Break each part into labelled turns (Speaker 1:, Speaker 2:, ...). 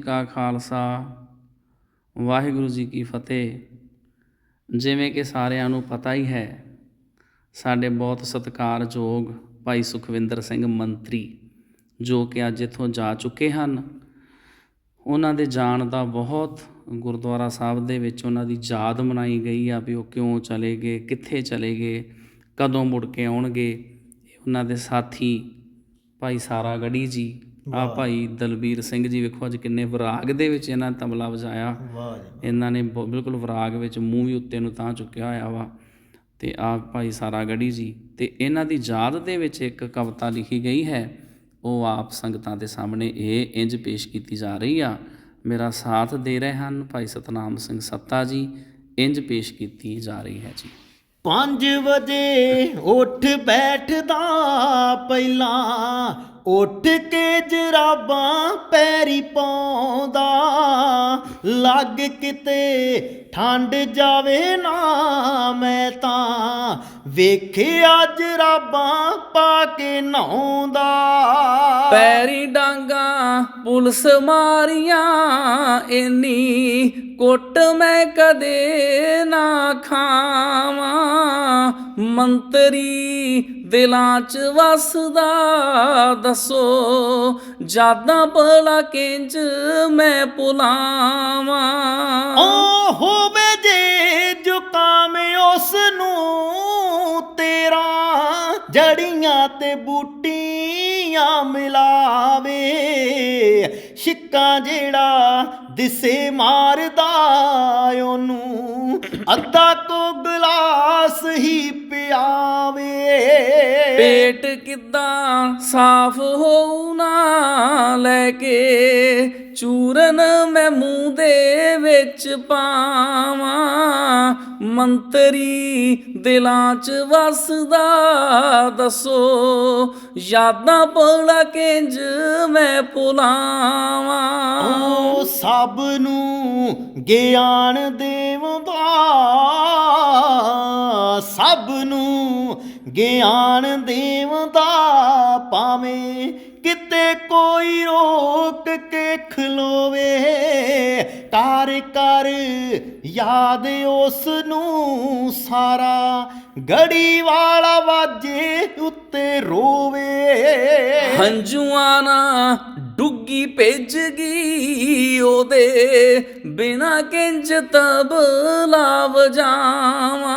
Speaker 1: ਕਾ ਖਾਲਸਾ, ਵਾਹਿਗੁਰੂ ਜੀ ਕੀ ਫਤਿਹ। ਜਿਵੇਂ ਕਿ ਸਾਰਿਆਂ ਨੂੰ ਪਤਾ ਹੀ ਹੈ, ਸਾਡੇ ਬਹੁਤ ਸਤਿਕਾਰਯੋਗ ਭਾਈ ਸੁਖਵਿੰਦਰ ਸਿੰਘ ਮੰਤਰੀ, ਜੋ ਕਿ ਅੱਜ ਇੱਥੋਂ ਜਾ ਚੁੱਕੇ ਹਨ। ਉਹਨਾਂ ਦੇ ਜਾਣ ਦਾ ਬਹੁਤ ਗੁਰਦੁਆਰਾ ਸਾਹਿਬ ਦੇ ਵਿੱਚ ਉਹਨਾਂ ਦੀ ਯਾਦ ਮਨਾਈ ਗਈ ਆ ਵੀ ਉਹ ਕਿਉਂ ਚਲੇ ਗਏ, ਕਿੱਥੇ ਚਲੇ ਗਏ, ਕਦੋਂ ਮੁੜ ਕੇ ਆਉਣਗੇ। ਉਹਨਾਂ ਦੇ ਸਾਥੀ ਭਾਈ ਸਾਰਾ ਗੜੀ ਜੀ ਆ ਭਾਈ ਦਲਬੀਰ ਸਿੰਘ ਜੀ ਵੇਖੋ ਅੱਜ ਕਿੰਨੇ ਵਿਰਾਗ ਦੇ ਵਿੱਚ ਇਹਨਾਂ ਤਬਲਾ ਵਜਾਇਆ।
Speaker 2: ਵਾਹ ਜੀ
Speaker 1: ਇਹਨਾਂ ਨੇ ਬਿਲਕੁਲ ਵਿਰਾਗ ਵਿੱਚ ਮੂੰਹ ਵੀ ਉੱਤੇ ਨੂੰ ਤਾਂ ਚੁੱਕਿਆ ਹੋਇਆ ਵਾ। ਤੇ ਆ ਭਾਈ ਸਾਰਾ ਗੜੀ ਜੀ ਤੇ ਇਹਨਾਂ ਦੀ ਯਾਦ ਦੇ ਵਿੱਚ ਇੱਕ ਕਵਿਤਾ ਲਿਖੀ ਗਈ ਹੈ। ਉਹ ਆਪ ਸੰਗਤਾਂ ਦੇ ਸਾਹਮਣੇ ਇਹ ਇੰਜ ਪੇਸ਼ ਕੀਤੀ ਜਾ ਰਹੀ ਆ। ਮੇਰਾ ਸਾਥ ਦੇ ਰਹੇ ਹਨ ਭਾਈ ਸਤਨਾਮ ਸਿੰਘ ਸੱਤਾ ਜੀ ਇੰਜ ਪੇਸ਼ ਕੀਤੀ ਜਾ ਰਹੀ ਹੈ ਜੀ।
Speaker 2: 5 ਵਜੇ ਉੱਠ ਬੈਠਦਾ ਪਹਿਲਾਂ ਉੱਠ ਕੇ ਜਰਾਬਾਂ ਪੈਰੀ ਪਾਉਂਦਾ, ਲੱਗ ਕਿਤੇ ਠੰਡ ਜਾਵੇ ਨਾ, ਮੈਂ ਤਾਂ ਵੇਖਿਆ ਜਰਾਬਾਂ ਪਾ ਕੇ ਨਹਾਉਂਦਾ।
Speaker 1: ਪੈਰੀ ਡਾਂਗਾ, ਪੁਲਿਸ ਮਾਰੀਆਂ, ਇੰਨੀ ਕੁੱਟ ਮੈਂ ਕਦੇ ਨਾ ਖਾਵਾਂ। ਮੰਤਰੀ ਦਿਲਾਂ 'ਚ ਵਸਦਾ, ਦੱਸੋ ਜਾਦਾਂ ਭਲਾ ਕਿੰਜ ਮੈਂ ਪੁਲਾਵਾਂ
Speaker 2: ਓ ਹੋਵੇ ਜੇ ਜ਼ੁਕਾਮ ਉਸ ਨੂੰ ਤੇਰਾ, ਜੜੀਆਂ ਤੇ ਬੂਟੀਆਂ ਮਿਲਾਵੇ। ਛਿੱਕਾਂ ਜਿਹੜਾ ਦਿਸੇ ਮਾਰਦਾ ਉਹਨੂੰ, ਅੱਧਾ ਕੋ ਗਲਾਸ ਹੀ ਪਿਆਵੇ।
Speaker 1: ਪੇਟ ਕਿੱਦਾਂ ਸਾਫ਼ ਹੋਊ ਨਾ ਲੈ ਕੇ, ਚੂਰਨ ਮੈਂ ਮੂੰਹ ਦੇ ਵਿੱਚ ਪਾਵਾਂ। ਮੰਤਰੀ ਦਿਲਾਂ 'ਚ ਵਸਦਾ, ਦੱਸੋ ਯਾਦਾਂ ਭਲਾ ਕਿੰਜ ਮੈਂ ਭੁਲਾਵਾਂ
Speaker 2: ਓ ਸਭ ਨੂੰ ਗਿਆਨ ਦੇਵਦਾ ਸਭ ਨੂੰ ਗਿਆਨ ਦੇਵਦਾ ਪਾਵੇਂ ਕਿਤੇ ਕੋਈ ਰੋਕ ਕੇ ਖਲੋਵੇ, ਕਰ ਕਰ ਯਾਦ ਉਸ ਨੂੰ ਸਾਰਾ। ਗੜੀ ਵਾਲਾ ਵਾਜੇ ਉੱਤੇ ਰੋਵੇ।
Speaker 1: ਹੰਝੂਆਂ ਨਾ ਡੁੱਗੀ ਭਿੱਜ ਗਈ ਉਹਦੇ ਬਿਨਾ ਕਿੰਜ ਤਬਲਾ ਵਜਾਵਾਂ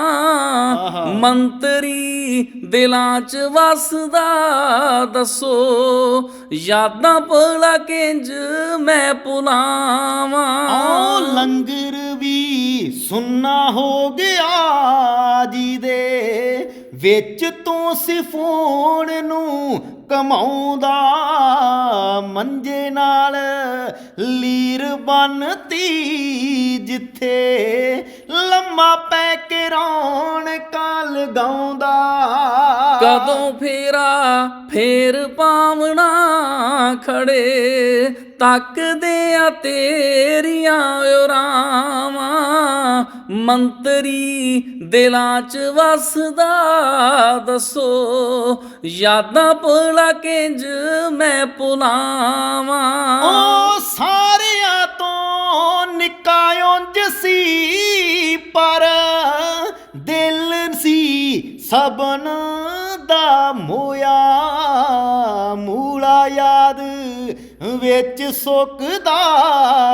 Speaker 1: ਮੰਤਰੀ ਦਿਲਾਂ 'ਚ ਵਸਦਾ ਦੱਸੋ ਯਾਦਾਂ ਭਲਾ ਕਿੰਜ ਮੈਂ ਭੁਲਾਵਾਂ।
Speaker 2: ਓ ਲੰਗਰ ਵੀ ਸੁੰਨਾ ਹੋ ਗਿਆ ਜੀ ਦੇ। ਵਿੱਚ ਤੂੰ ਸਿਫੋਣ ਨੂੰ ਕਮਾਉਂਦਾ, ਮੰਜੇ ਨਾਲ ਲੀਰ ਬੰਨਤੀ, ਜਿੱਥੇ ਲੰਮਾ ਪੈ ਕੇ ਰੌਣ ਕਾਲ ਗਾਉਂਦਾ
Speaker 1: ਕਦੋਂ ਫੇਰਾ ਫੇਰ ਪਾਵਣਾ ਖੜੇ ਤੱਕਦੇ ਆ ਤੇਰੀਆਂ ਉਰਾਵਾਂ। ਮੰਤਰੀ ਦਿਲਾਂ 'ਚ ਵਸਦਾ, ਦੱਸੋ, ਯਾਦਾਂ ਭੁਲਾ ਕਿੰਜ ਮੈਂ ਭੁਲਾਵਾਂ।
Speaker 2: ਓ ਸਾਰਿਆਂ ਤੋਂ ਨਿੱਕਾ ਉਂਝ ਸੀ, ਪਰ ਦਿਲ ਸੀ ਸਬਨ ਦਾ ਮੋਇਆ। ਯਾਦ ਵਿੱਚ ਸੁੱਕਦਾ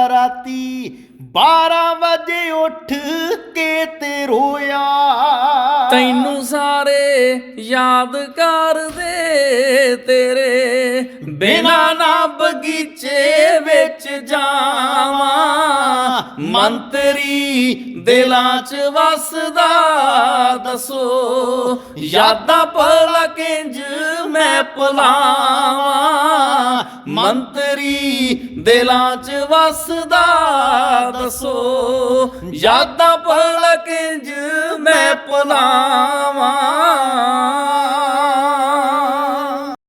Speaker 2: ਰਾਤੀ 12 ਵਜੇ ਉੱਠ ਕੇ ਤੇ ਰੋਇਆ।
Speaker 1: ਤੈਨੂੰ ਸਾਰੇ ਯਾਦ ਕਰਦੇ ਤੇਰੇ, ਬਿਨਾ ਨਾ ਬਗੀਚੇ ਵਿੱਚ ਜਾਵਾਂ। ਮੰਤਰੀ ਦਿਲਾਂ 'ਚ ਵਸਦਾ, ਦੱਸੋ, ਯਾਦਾਂ ਭਲਾ ਕਿੰਜ ਮੈਂ ਭੁਲਾਵਾਂ? ਮੰਤਰੀ ਦਿਲਾਂ 'ਚ ਵਸਦਾ, ਦੱਸੋ, ਯਾਦਾਂ ਭਲਾ ਕਿੰਜ ਮੈਂ ਭੁਲਾਵਾਂ?